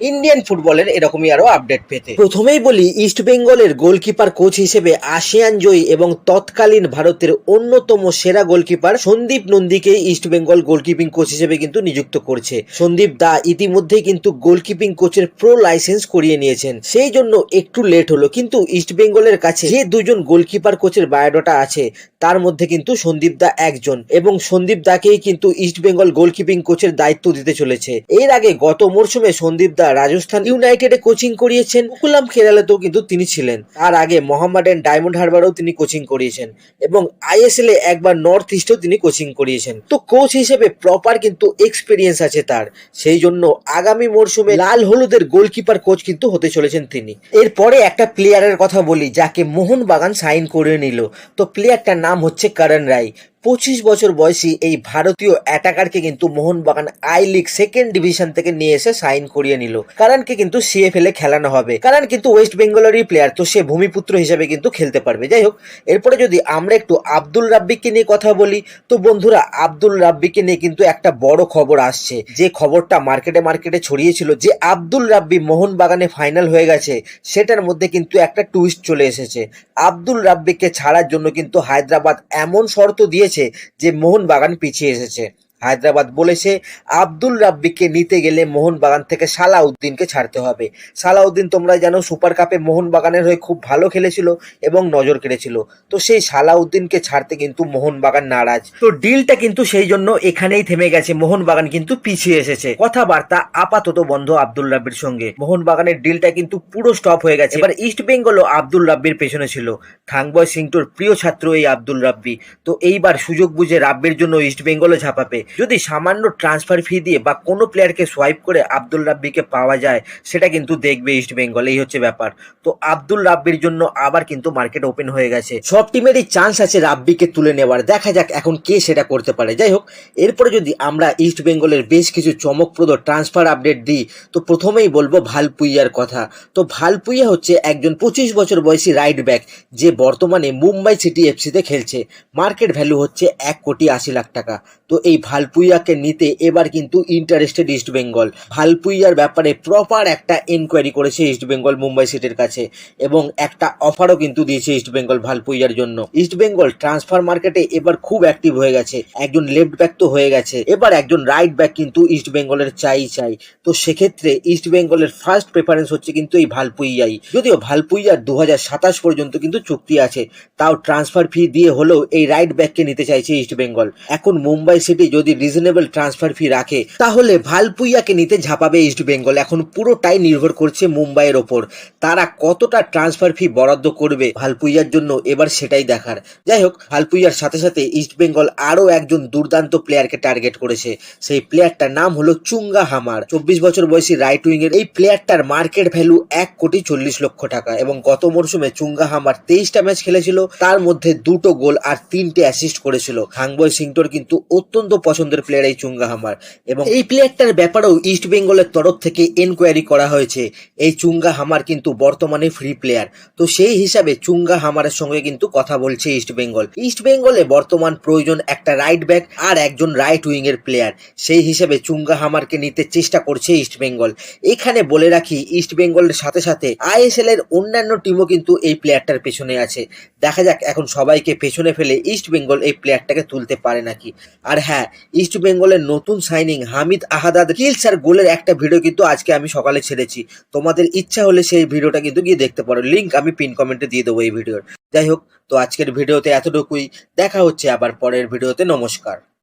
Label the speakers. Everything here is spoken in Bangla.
Speaker 1: ইন্ডিয়ান ফুটবলের এরকমই আরও আপডেট পেতে। প্রথমেই বলি ইস্ট বেঙ্গলের গোলকিপার কোচ হিসেবে আসিয়ান জয়ী এবং তৎকালীন ভারতের অন্যতম সেরা গোলকিপার সন্দীপ নন্দীকে ইস্ট বেঙ্গল গোলকিপিং কোচ হিসেবে কিন্তু নিযুক্ত করছে। সন্দীপ দা ইতিমধ্যেই কিন্তু গোলকিপিং কোচের প্রো লাইসেন্স করিয়ে নিয়েছেন। সেই জন্য একটু লেট হলো। কিন্তু ইস্ট বেঙ্গলের কাছে যে দুজন গোলকিপার কোচের বায়োডাটা আছে, তার মধ্যে কিন্তু সন্দীপ দা একজন এবং সন্দীপ দাকেই কিন্তু ইস্ট বেঙ্গল গোলকিপিং কোচের দায়িত্ব দিতে চলেছে। এর আগে গত মরশুমে সন্দীপ দা রাজস্থান ইউনাইটেডে কোচিং করিয়েছেন। কুলাম খেলালেতেও কিন্তু তিনি ছিলেন। তার আগে মোহাম্মডান ডায়মন্ড হারবারেও তিনি কোচিং করিয়েছেন এবং আইএসএল এ একবার নর্থ ইস্টেও তিনি কোচিং করিয়েছেন। তো কোচ হিসেবে প্রপার কিন্তু এক্সপিরিয়েন্স আছে তার। সেই জন্য আগামী মরশুমে লাল হলুদের গোলকিপার কোচ কিন্তু হতে চলেছেন তিনি। এরপরে একটা প্লেয়ারের কথা বলি, যাকে মোহনবাগান সাইন করে নিল। তো প্লেয়ারটার নাম হচ্ছে করণ রায়। পঁচিশ বছর বয়সী এই ভারতীয় অ্যাটাকারকে কিন্তু Mohun Bagan I league second division থেকে নিয়ে এসে সাইন করিয়ে নিল। কারণকে কিন্তু সিএফএল এ খেলানো হবে। কারণ কিন্তু ওয়েস্ট বেঙ্গলেরই প্লেয়ার তো সে ভূমিপুত্র হিসেবে কিন্তু খেলতে পারবে। যাই হোক, এরপরে যদি আমরা একটু আব্দুল রাব্বিকে নিয়ে কথা বলি, তো বন্ধুরা, আব্দুল রাব্বিকে নিয়ে কিন্তু একটা বড় খবর আসছে। যে খবরটা মার্কেটে মার্কেটে ছড়িয়েছিল যে আব্দুল রাব্বি মোহনবাগানে ফাইনাল হয়ে গেছে, সেটার মধ্যে কিন্তু একটা টুইস্ট চলে এসেছে। আব্দুল রাব্বিকে ছাড়ার জন্য কিন্তু হায়দ্রাবাদ এমন শর্ত দিয়েছে যে মোহন বাগান পিছিয়ে এসেছে। হায়দ্রাবাদ বলেছে, আব্দুল রাব্বিকে নিতে গেলে মোহনবাগান থেকে সালাউদ্দিনকে ছাড়তে হবে। সালাউদ্দিন তোমরা জানো, সুপার কাপে মোহনবাগানের হয়ে খুব ভালো খেলেছিল এবং নজর কেড়েছিল। তো সেই সালাউদ্দিনকে ছাড়তে কিন্তু মোহনবাগান নারাজ। তো ডিলটা কিন্তু সেই জন্য এখানেই থেমে গেছে, মোহনবাগান কিন্তু পিছিয়ে এসেছে। কথাবার্তা আপাতত বন্ধ আব্দুল রাব্বির সঙ্গে। মোহনবাগানের ডিলটা কিন্তু পুরো স্টপ হয়ে গেছে। এবার ইস্ট বেঙ্গলও আব্দুল রাব্বির পেছনে ছিল। থাংবয় সিংটোর প্রিয় ছাত্র এই আব্দুল রাব্বি। তো এইবার সুযোগ বুঝে রাব্বির জন্য ইস্ট বেঙ্গলও ঝাঁপাবে। যদি সামান্য ট্রান্সফার ফি দিয়ে বা কোনো প্লেয়ারকে সোয়াইপ করে আব্দুল রাব্বিকে পাওয়া যায়, সেটা কিন্তু দেখবে ইস্ট বেঙ্গল এই হচ্ছে ব্যাপার। তো আব্দুল রাব্বির জন্য আবার কিন্তু মার্কেট ওপেন হয়ে গেছে। সব টিমেরই চান্স আছে রাব্বিকে তুলে নেওয়ার। দেখা যাক এখন কে সেটা করতে পারে। যাই হোক, এরপরে যদি আমরা ইস্ট বেঙ্গলের বেশ কিছু চমকপ্রদ ট্রান্সফার আপডেট দিই, তো প্রথমেই বলব ভালপুইয়ার কথা। তো ভালপুইয়া হচ্ছে একজন পঁচিশ বছর বয়সী রাইট ব্যাক যে বর্তমানে মুম্বাই সিটি এফসিতে খেলছে। মার্কেট ভ্যালু হচ্ছে এক কোটি আশি লাখ টাকা। তো এই ভালপুইয়াকে নিতে এবার কিন্তু ইন্টারেস্টেড ইস্ট বেঙ্গল ভালপুইয়ার ব্যাপারে প্রপার একটা এনকোয়ারি করেছে ইস্ট বেঙ্গল মুম্বাই সিটির কাছে এবং একটা অফারও কিন্তু দিয়েছে ইস্ট বেঙ্গল ভালপুইয়ার জন্য। ইস্ট বেঙ্গল ট্রান্সফার মার্কেটে এবার খুব অ্যাক্টিভ হয়ে গেছে। একজন লেফট ব্যাক তো হয়ে গেছে। এবার একজন রাইট ব্যাক কিন্তু ইস্ট বেঙ্গলের চাই চাই। তো সেক্ষেত্রে ইস্ট বেঙ্গলের ফার্স্ট প্রেফারেন্স হচ্ছে কিন্তু এই ভালপুইয়াই যদিও ভালপুইয়ার দু হাজার সাতাশ পর্যন্ত কিন্তু চুক্তি আছে, তাও ট্রান্সফার ফি দিয়ে হলেও এই রাইট ব্যাককে নিতে চাইছে ইস্ট বেঙ্গল এখন মুম্বাই সিটি যদি রিজনেবল ট্রান্সফার ফি রাখে, তাহলে ভালপুইয়াকে নিতে ঝাঁপাবে ইস্ট বেঙ্গল এখন পুরোটাই নির্ভর করছে মুম্বাইয়ের ওপর। তারা কতটা ট্রান্সফার ফি বরাদ্দ করবে ভালপুইয়ার জন্য, এবার সেটাই দেখার। যাই হোক, ভালপুইয়ার সাথে সাথে ইস্ট বেঙ্গল আরও একজন দুর্দান্ত প্লেয়ারকে টার্গেট করেছে। সেই প্লেয়ারটার নাম হলো চুঙ্গা হামার। চব্বিশ বছর বয়সী রাইট উইং এর এই প্লেয়ারটার মার্কেট ভ্যালু এক কোটি চল্লিশ লক্ষ টাকা এবং গত মরশুমে চুঙ্গা হামার তেইশটা ম্যাচ খেলেছিল। তার মধ্যে দুটো গোল আর তিনটে অ্যাসিস্ট করেছিল। হাংবয় সিংটোর কিন্তু অত্যন্ত পছন্দের প্লেয়ার এই চুঙ্গা হামার। এবং এই প্লেয়ারটার ব্যাপারেও ইস্ট বেঙ্গলের তরফ থেকে এনকোয়ারি করা হয়েছে, এই চুঙ্গা হামার কিন্তু বর্তমানে ফ্রি প্লেয়ার তো সেই হিসাবে চুঙ্গা হামারের সঙ্গে কিন্তু কথা বলছে ইস্ট বেঙ্গল ইস্ট বেঙ্গলে বর্তমান প্রয়োজন একটা রাইট ব্যাক আর একজন রাইট উইং এর প্লেয়ার সেই হিসেবে চুঙ্গা হামারকে নিতে চেষ্টা করছে ইস্ট বেঙ্গল এখানে বলে রাখি ইস্ট বেঙ্গলের সাথে সাথে আইএসএল এর অন্যান্য টিমও কিন্তু এই প্লেয়ারটার পেছনে আছে। দেখা যাক, এখন সবাইকে পেছনে ফেলে ইস্ট বেঙ্গল এই প্লেয়ারটাকে তুলতে পারে নাকি। আর হ্যাঁ ইস্ট বেঙ্গলের নতুন সাইনিং হামিদ আহাদাদ কিলস আর গোলের একটা ভিডিও কিন্তু আজকে আমি সকালে ছেড়েছি। তোমাদের ইচ্ছা হলে সেই ভিডিওটা কিন্তু গিয়ে দেখতে পারো। লিঙ্ক আমি পিন কমেন্টে দিয়ে দেবো এই ভিডিওর যাই হোক, তো আজকের ভিডিওতে এতটুকুই। দেখা হচ্ছে আবার পরের ভিডিওতে নমস্কার।